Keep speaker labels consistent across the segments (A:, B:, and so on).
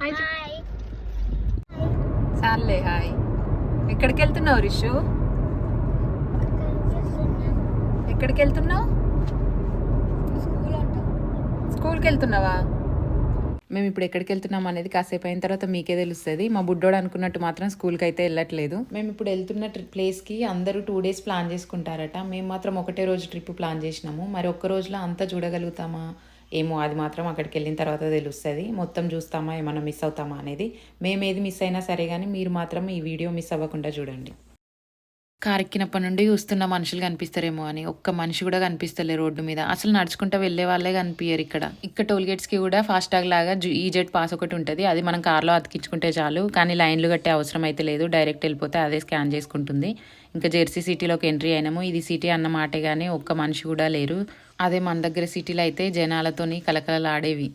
A: Hi
B: hi
A: చాలే hi ఎక్కడికి వెళ్తున్నావు రిషు? ఎక్కడికి వెళ్తున్నావు
B: స్కూల్
A: స్కూల్కి వెళ్తున్నావా మేము ఇప్పుడు ఎక్కడికి వెళ్తున్నాం అనేది కాసేపు అయిన తర్వాత మీకే తెలుస్తుంది. మా బుడ్డోడు అనుకున్నట్టు మాత్రం స్కూల్కి అయితే వెళ్ళట్లేదు. మేము ఇప్పుడు వెళ్తున్న ట్రిప్ ప్లేస్కి అందరూ టూ డేస్ ప్లాన్ చేసుకుంటారట. మేము మాత్రం ఒకటే రోజు ట్రిప్ ప్లాన్ చేసినాము. మరి ఒక్క రోజులో అంతా చూడగలుగుతామా? ఏమో అది మాత్రం అక్కడికి వెళ్ళిన తర్వాత తెలుస్తుంది. మొత్తం చూస్తామా ఏమైనా మిస్ అవుతామా అనేది. మేము ఏది మిస్ అయినా సరే కానీ మీరు మాత్రం ఈ వీడియో మిస్ అవ్వకుండా చూడండి. కారు ఎక్కినప్పటి నుండి చూస్తున్న మనుషులు కనిపిస్తారేమో అని. ఒక్క మనిషి కూడా కనిపిస్తలే రోడ్డు మీద. అసలు నడుచుకుంటూ వెళ్ళే వాళ్ళే కనిపించారు ఇక్కడ. ఇక్కడ టోల్ గేట్స్కి కూడా ఫాస్టాగ్ లాగా జు- ఈ జెట్ పాస్ ఒకటి ఉంటుంది. అది మనం కార్లో అతికించుకుంటే చాలు. కానీ లైన్లు కట్టే అవసరం అయితే లేదు. డైరెక్ట్ వెళ్ళిపోతే అదే స్కాన్ చేసుకుంటుంది. ఇంకా జెర్సీ సిటీలోకి ఎంట్రీ అయినాము. ఇది సిటీ అన్న మాటే కానీ ఒక్క మనిషి కూడా లేరు. అదే మన దగ్గర సిటీలో అయితే జనాలతోని కలకలలాడేవి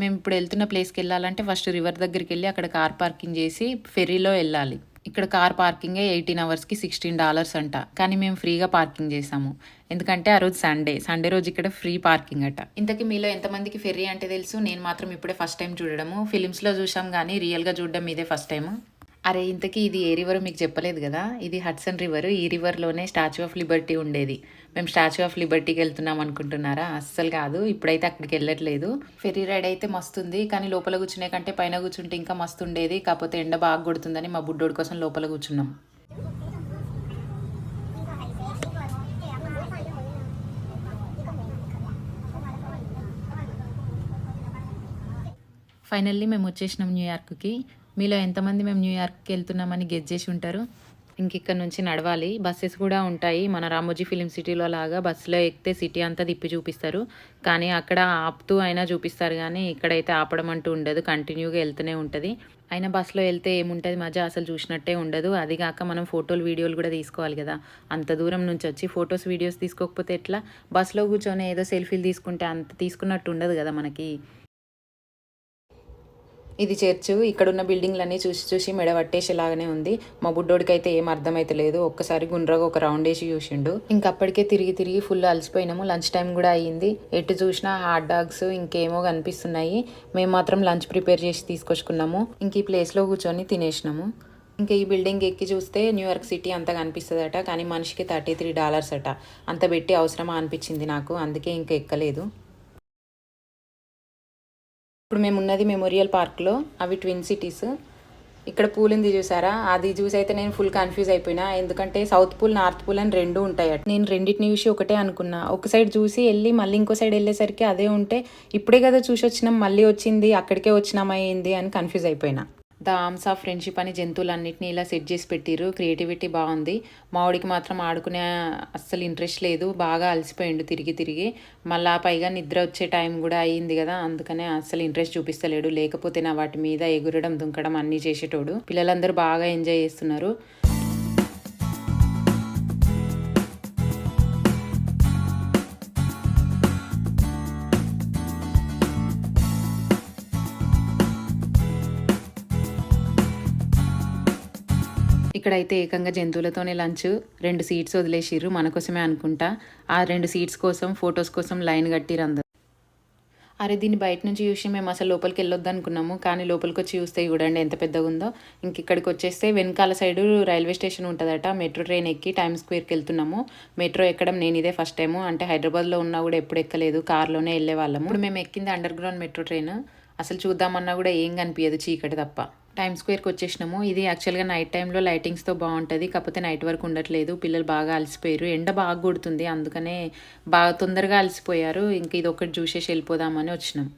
A: మేము ఇప్పుడు వెళ్తున్న ప్లేస్కి వెళ్ళాలంటే ఫస్ట్ రివర్ దగ్గరికి వెళ్ళి అక్కడ కార్ పార్కింగ్ చేసి ఫెర్రీలో వెళ్ళాలి. ఇక్కడ కార్ పార్కింగే ఎయిటీన్ అవర్స్కి సిక్స్టీన్ డాలర్స్ అంట. కానీ మేము ఫ్రీగా పార్కింగ్ చేసాము. ఎందుకంటే ఆ రోజు సండే. సండే రోజు ఇక్కడ ఫ్రీ పార్కింగ్ అట. ఇంతకీ మీలో ఎంతమందికి ఫెర్రీ అంటే తెలుసు? నేను మాత్రం ఇప్పుడే ఫస్ట్ టైం చూడడము. ఫిలిమ్స్లో చూసాం కానీ రియల్గా చూడడం ఇదే ఫస్ట్ టైం అరే ఇంతకీ ఇది ఏ రివర్ మీకు చెప్పలేదు కదా? ఇది హడ్సన్ రివర్ ఈ రివర్లోనే స్టాచ్యూ ఆఫ్ లిబర్టీ ఉండేది. మేము స్టాచ్యూ ఆఫ్ లిబర్టీకి వెళ్తున్నాం అనుకుంటున్నారా? అస్సలు కాదు. ఇప్పుడైతే అక్కడికి వెళ్ళట్లేదు. ఫెరీ రైడ్ అయితే మస్తుంది కానీ లోపల కూర్చునే కంటే పైన కూర్చుంటే ఇంకా మస్తు ఉండేది. కాకపోతే ఎండ బాగా కొడుతుందని మా బుడ్డోడి కోసం లోపల కూర్చున్నాం. ఫైనల్లీ మేము వచ్చేసినాం న్యూయార్క్కి మీలో ఎంతమంది మేము న్యూయార్క్కి వెళ్తున్నామని గెట్ చేసి ఉంటారు? ఇంక ఇక్కడ నుంచి నడవాలి. బస్సెస్ కూడా ఉంటాయి. మన రామోజీ ఫిలిం సిటీలో లాగా బస్సులో ఎక్కితే సిటీ అంతా తిప్పి చూపిస్తారు. కానీ అక్కడ ఆపుతూ అయినా చూపిస్తారు కానీ ఇక్కడైతే ఆపడం అంటూ ఉండదు. కంటిన్యూగా వెళ్తూనే ఉంటుంది. అయినా బస్సులో వెళ్తే ఏముంటుంది మజా? అసలు చూసినట్టే ఉండదు. అది కాక మనం ఫోటోలు వీడియోలు కూడా తీసుకోవాలి కదా. అంత దూరం నుంచి వచ్చి ఫొటోస్ వీడియోస్ తీసుకోకపోతే ఎట్లా? బస్సులో కూర్చొని ఏదో సెల్ఫీలు తీసుకుంటే అంత తీసుకున్నట్టు ఉండదు కదా మనకి. ఇది చర్చ్. ఇక్కడ ఉన్న బిల్డింగ్లన్నీ చూసి చూసి మెడ పట్టేసేలాగానే ఉంది. మా బుడ్డోడికి అయితే ఏం అర్థమైతే లేదు. ఒక్కసారి గుండ్రగా ఒక రౌండ్ వేసి చూసిండు. ఇంకప్పటికే తిరిగి తిరిగి ఫుల్ అలసిపోయినాము. లంచ్ టైం కూడా అయ్యింది. ఎటు చూసినా హాట్ డాగ్స్ ఇంకేమో కనిపిస్తున్నాయి. మేము మాత్రం లంచ్ ప్రిపేర్ చేసి తీసుకొచ్చుకున్నాము. ఇంక ఈ ప్లేస్లో కూర్చొని తినేసినాము. ఇంకా ఈ బిల్డింగ్ ఎక్కి చూస్తే న్యూయార్క్ సిటీ అంతా కనిపిస్తుందట. కానీ మనిషికి థర్టీ త్రీ డాలర్స్ అట. అంత పెట్టి అవసరమా అనిపించింది నాకు. అందుకే ఇంకా ఎక్కలేదు. ఇప్పుడు మేము ఉన్నది మెమోరియల్ పార్క్లో అవి ట్విన్ సిటీస్ ఇక్కడ పూల్ ఉంది చూసారా? అది చూసి అయితే నేను ఫుల్ కన్ఫ్యూజ్ అయిపోయినా. ఎందుకంటే సౌత్ పూల్ నార్త్ పూల్ అని రెండు ఉంటాయి నేను రెండింటిని చూసి ఒకటే అనుకున్నా. ఒక సైడ్ చూసి వెళ్ళి మళ్ళీ ఇంకో సైడ్ వెళ్ళేసరికి అదే ఉంటే ఇప్పుడే కదా చూసి వచ్చినాం మళ్ళీ వచ్చింది అక్కడికే వచ్చినామా ఏంది అని కన్ఫ్యూజ్ అయిపోయినా. ద ఆర్మ్స్ ఆఫ్ ఫ్రెండ్షిప్ అని జంతువులన్నింటినీ ఇలా సెట్ చేసి పెట్టిర్రు. క్రియేటివిటీ బాగుంది. మావిడికి మాత్రం ఆడుకునే అస్సలు ఇంట్రెస్ట్ లేదు. బాగా అలసిపోయిండు తిరిగి తిరిగి. మళ్ళా పైగా నిద్ర వచ్చే టైం కూడా అయ్యింది కదా. అందుకనే అస్సలు ఇంట్రెస్ట్ చూపిస్తలేడు. లేకపోతే నా వాటి మీద ఎగురడం దుంకడం అన్నీ చేసేటోడు. పిల్లలందరూ బాగా ఎంజాయ్ చేస్తున్నారు. ఇక్కడైతే ఏకంగా జంతువులతోనే లంచ్. రెండు సీట్స్ వదిలేసిర్రు మన కోసమే అనుకుంటా. ఆ రెండు సీట్స్ కోసం ఫొటోస్ కోసం లైన్ కట్టిరు అందరు. అరే దీన్ని బయట నుంచి చూసి మేము అసలు లోపలికి వెళ్ళొద్దు అనుకున్నాము కానీ లోపలికి వచ్చి చూస్తే చూడండి ఎంత పెద్దగా ఉందో ఇంక ఇక్కడికి వచ్చేస్తే వెనకాల సైడు రైల్వే స్టేషన్ ఉంటుందట. మెట్రో ట్రైన్ ఎక్కి టైమ్ స్క్వేర్కి వెళ్తున్నాము. మెట్రో ఎక్కడం నేను ఇదే ఫస్ట్ టైము. అంటే హైదరాబాద్లో ఉన్నా కూడా ఎప్పుడు ఎక్కలేదు. కార్లోనే వెళ్ళే వాళ్ళము ఇప్పుడు మేము ఎక్కింది అండర్ గ్రౌండ్ మెట్రో ట్రైన్. అసలు చూద్దామన్నా కూడా ఏం కనిపించదు చీకటి తప్ప. టైమ్ స్క్వేర్కి వచ్చేసినాము. ఇది యాక్చువల్గా నైట్ టైంలో లైటింగ్స్తో బాగుంటుంది. కాకపోతే నైట్ వరకు ఉండట్లేదు. పిల్లలు బాగా అలసిపోయారు. ఎండ బాగా కొడుతుంది. అందుకనే బాగా తొందరగా అలసిపోయారు. ఇంక ఇది ఒకటి చూసేసి వెళ్ళిపోదామని వచ్చినాం.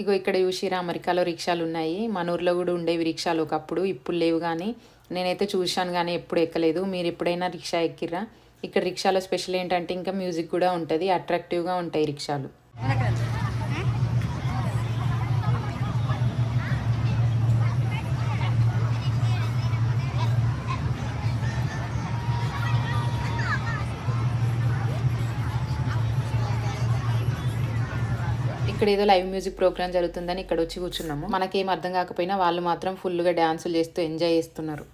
A: ఇగో ఇక్కడ చూసిరా అమెరికాలో రిక్షాలు ఉన్నాయి. మన ఊర్లో కూడా ఉండేవి రిక్షాలు ఒకప్పుడు. ఇప్పుడు లేవు కానీ నేనైతే చూశాను కానీ ఎప్పుడు ఎక్కలేదు. మీరు ఎప్పుడైనా రిక్షా ఎక్కిర్రా? ఇక్కడ రిక్షాలో స్పెషల్ ఏంటంటే ఇంకా మ్యూజిక్ కూడా ఉంటుంది. అట్రాక్టివ్గా ఉంటాయి రిక్షాలు. ఇక్కడ ఏదో లైవ్ మ్యూజిక్ ప్రోగ్రామ్ జరుగుతుందని ఇక్కడ వచ్చి కూర్చున్నాము. మనకేం అర్థం కాకపోయినా వాళ్ళు మాత్రం ఫుల్గా డ్యాన్సులు చేస్తూ ఎంజాయ్ చేస్తున్నారు.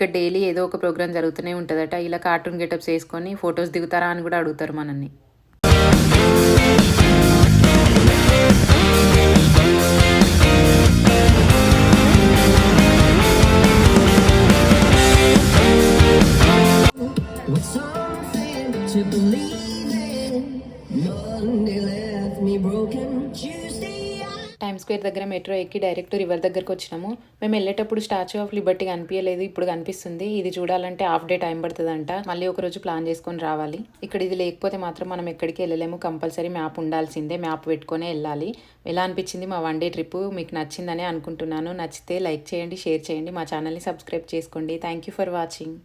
A: ఇక్కడ డైలీ ఏదో ఒక ప్రోగ్రామ్ జరుగుతూనే ఉంటుందట ఇలా కార్టూన్ గెటప్స్ వేసుకొని ఫొటోస్ దిగుతారా అని కూడా అడుగుతారు మనల్ని
C: to believe in? Monday left me broken.
A: Time square దగ్గర మెట్రో ఎక్కి డైరెక్ట్ రివర్ దగ్గరకు వచ్చినాము. మేము వెళ్ళేటప్పుడు స్టాచ్యూ ఆఫ్ లిబర్టీ కనిపించలేదు ఇప్పుడు కనిపిస్తుంది. ఇది చూడాలంటే హాఫ్ డే టైం పడుతుందంట. మళ్ళీ ఒక రోజు ప్లాన్ చేసుకొని రావాలి. ఇక్కడ ఇది లేకపోతే మాత్రం మనం ఎక్కడికి వెళ్ళలేము. కంపల్సరీ మ్యాప్ ఉండాల్సిందే. మ్యాప్ పెట్టుకొని వెళ్ళాలి. ఎలా అనిపించింది మా వన్ డే ట్రిప్ మీకు నచ్చిందనే అనుకుంటున్నాను. నచ్చితే లైక్ చేయండి షేర్ చేయండి. మా ఛానల్ని సబ్స్క్రైబ్ చేసుకోండి. Thank you for watching